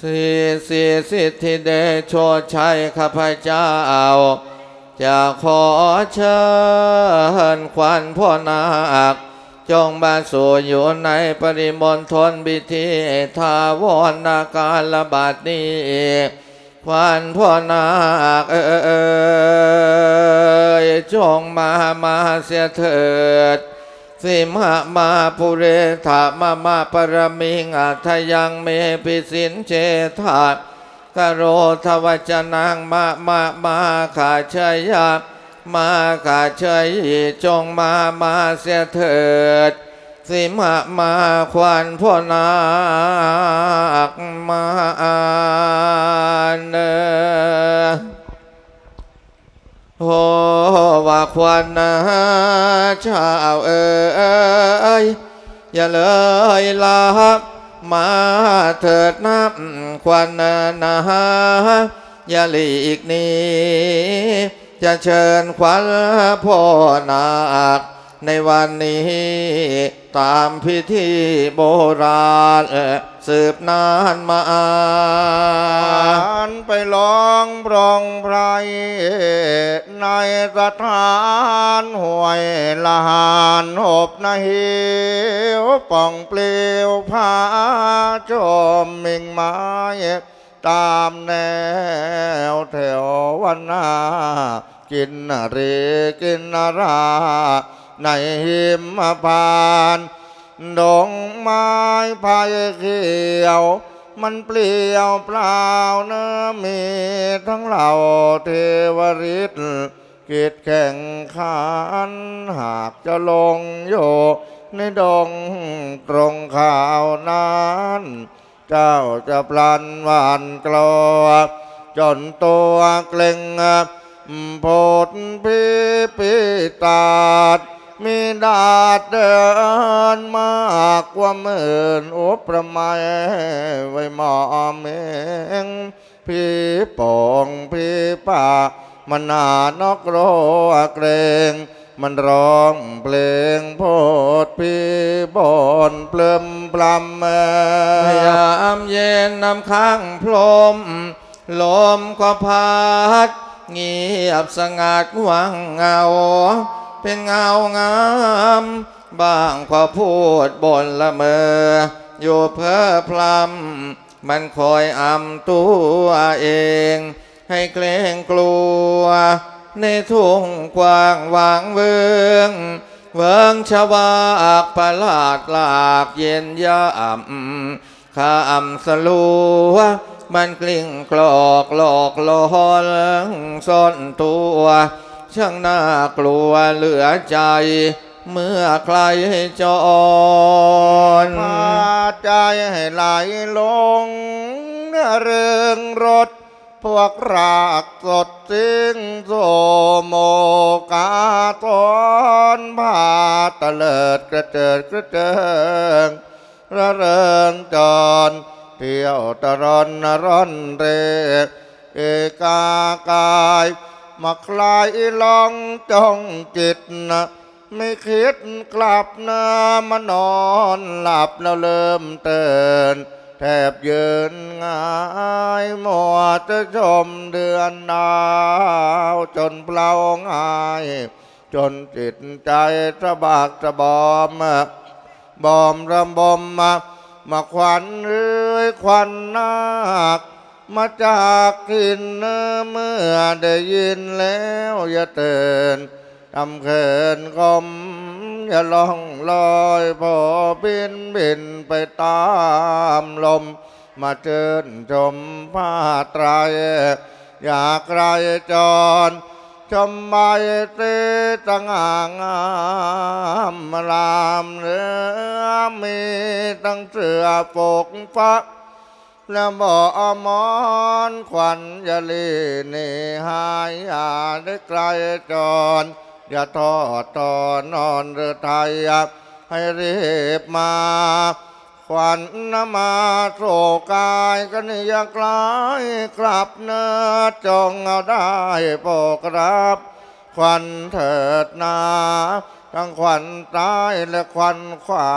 สีสีสิทธิเดชโชชัยข้าพเจ้าจะขอเชิญควันพ่อนาคจงมาสู่อยู่ในปริมณฑลบิธีทาวรนาการระบาดนี้ควันพ่อนาคเอยจงมามาเสียเถิด สิมหามาปุเรธามามาปรมิงอัทยังเมปิสินเจธากโรทวจนังมามามาขาชยามาขาชยจงมามาเสียเถิด สิมหามาควันพ่อนาคมา ควันนะชาวเอ๋ยอย่าเลยลามาเถิดนับควันนะอย่าหลีกหนี้จะเชิญควันพ่อนาคในวันนี้ ตามพิธีโบราณสืบนานมาผ่านไปลองปรองไพรในสถานห่วยละหานหบนาหิวป่องเปลวผ้าชมมิงไม้ตามแนวแถววันนากินเรกินรา ในหิมพานต์ดงไม้พายเขียว มันเปลี่ยวเปล่าเนื้อมีทั้งเหล่าเทวฤทธิ์กิจแข่งขันหากจะลงโยในดงตรงข่าวนั้นเจ้าจะพลันหวานกลัวจนตัวเกร็งโพดพิปิตา ดเดินมากกว่าหมื่นอุประมาณไว้หมอเมงพี่ปองพี่ป่ามันนานอกโรเกรง มันร้องเพลงโพดพี่บอนเปลืมปลำเอ่พยามเย็นน้ำข้างพรมลมก็พัดเงียบสงัดวังเงา เป็นเงางามบางก็พูดบนละเมอ อยู่เพ้อพลำมันคอยอำตัวเอง ให้เกรงกลัว ในทุ่งกว้างวางเวิงเวิงชวากประหลาดหลากเย็นยำข้ามสลัวมันกลิ้งกลอกหลอกหลอนซ่อนตัว ช่างน่ากลัวเหลือใจ เมื่อใครจรพาใจให้ไหลลงเรื่องรถ พวกรากสดสิ้งโสโมกาตอนพาตะเลิดกระเจิดกระเจิงระเริงจรเที่ยวตะรอนร่อนเรเอกากาย มาคลายลองจ้องจิตนะไม่คิดกลับนะมานอนหลับแล้วเริ่มเตือนแทบยืนหงายมัวจะชมเดือนดาวจนเปล่าหงาย จนจิตใจสะบากสะบอมบอมรำบมมามาควันเอ้ยควันนาค มาจากทินเมื่อได้ยินแล้วอย่าเตือนทำเขินคมอย่าล่องลอยพอบินบินไปตามลม มาเจิญชมผ้าไตรยอยากไรจรชมใบเตตั้งอ่างามรามเรือมีตั้งเสือปกฟ้า แล้วบ่อมอนขวัญอย่าลีนี่หายอาได้ไกลจรอย่าทอดตอนนอนเรือไทยให้รีบมาขวัญนมาโศกายกันอย่ากลายกลับเนื้อจงเอาได้โปรดรับควันเถิดนาทั้งควันตายและควันขวา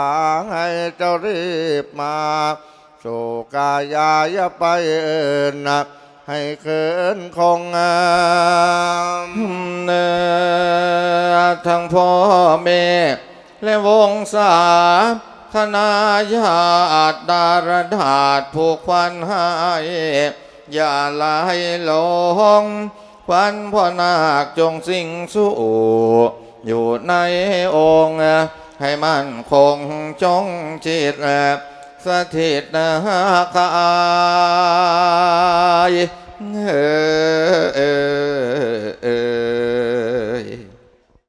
ให้เจ้ารีบมา สู่กายายไปเอินะให้เขินคงงามเนื้อทั้งพ่อแม่และวงศาคณาญาติดารดาษผูกควันให้อย่าไหลลงควันพ่อนาคจงสิ่งสู้อยู่ในองค์ให้มันคงจงจิต สถิตนาคายเออเออ